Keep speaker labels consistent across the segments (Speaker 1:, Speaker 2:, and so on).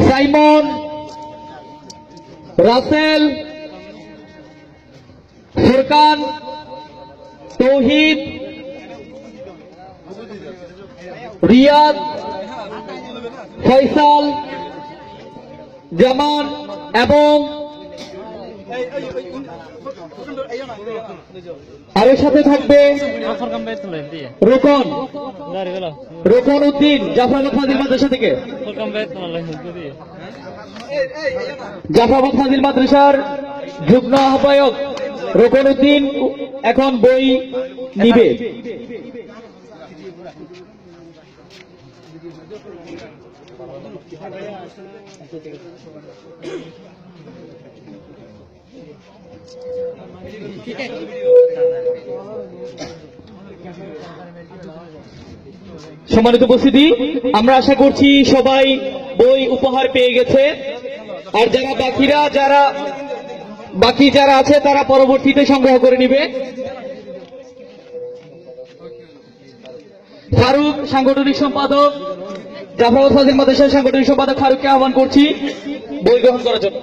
Speaker 1: Simon Rasel Furkan তৌহিদ রিয়াদ ফৈসাল জামান এবং আর সাথে থাকবে. রোকন রোকন উদ্দিন জাফরাবাদ ফাজিল মাদ্রাসা থেকে. জাফরাবাদ ফাজিল মাদ্রাসার যুগ্ম আহ্বায়ক রোকন উদ্দিন এখন বই নিবে সম্মানিত উপস্থিতি, আমরা আশা করছি সবাই বই উপহার পেয়ে গেছে। আর যারা বাকিরা, যারা বাকি যারা আছে, তারা পরবর্তীতে সংগ্রহ করে নিবে। ফারুক, সাংগঠনিক সম্পাদক। জাফরাবাদ ফাজিল মাদ্রাসার সাংগঠনিক সম্পাদক ফারুককে আহ্বান করছি বই গ্রহণ করার জন্য।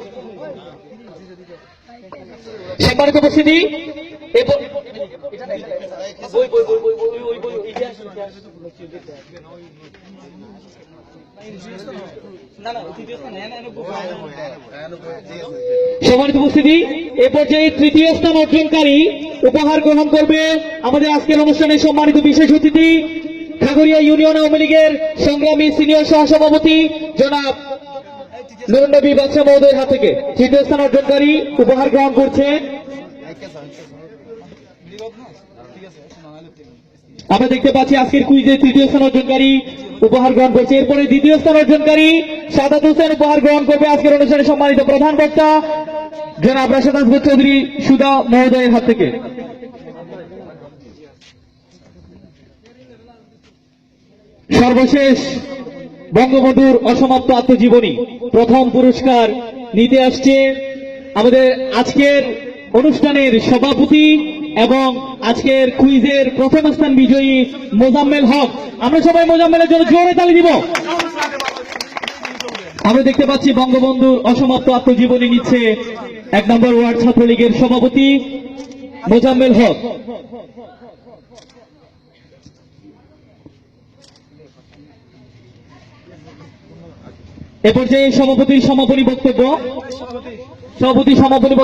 Speaker 1: সম্মানিত উপস্থিতি? সম্মানিত উপস্থিতি? এ পর্যায়ে তৃতীয় স্থান অর্জনকারী উপহার গ্রহণ করবে আমাদের আজকের অনুষ্ঠানে সম্মানিত বিশেষ অতিথি খাগড়িয়া ইউনিয়ন আওয়ামী লীগের সংগ্রামী সিনিয়র সহসভাপতি জনাব নুরনবী বাদশাহ মহোদয়ের হাত থেকে তৃতীয় স্থান অর্জনকারী উপহার গ্রহণ করছে। আমরা দেখতে পাচ্ছি আজকের কুইজে তৃতীয় স্থান অর্জনকারী উপহার গ্রহণ করছে। এরপরে দ্বিতীয় স্থান অর্জনকারী সাদাত হোসেন উপহার গ্রহণ করবে আজকের অনুষ্ঠানে সম্মানিত প্রধান বক্তা জনাব রাশেদ আসগর চৌধুরী সুদা মহোদয়ের হাত থেকে। সর্বশেষ বঙ্গবন্ধুর অসমাপ্ত আত্মজীবনী প্রথম পুরস্কার নিতে আসছে আমাদের আজকের অনুষ্ঠানের সভাপতি এবং আজকের কুইজের প্রথম স্থান বিজয়ী মোজাম্মেল হক। আমরা সবাই মোজাম্মেলের জন্য জোরে তালি দিব। আমরা দেখতে পাচ্ছি বঙ্গবন্ধুর অসমাপ্ত আত্মজীবনী নিচ্ছে এক নম্বর ওয়ার্ড ছাত্রলীগের সভাপতি মোজাম্মেল হক। এ পর্যায়ে সভাপতির সমাপনী বক্তব্য। সভাপতি সমাপনী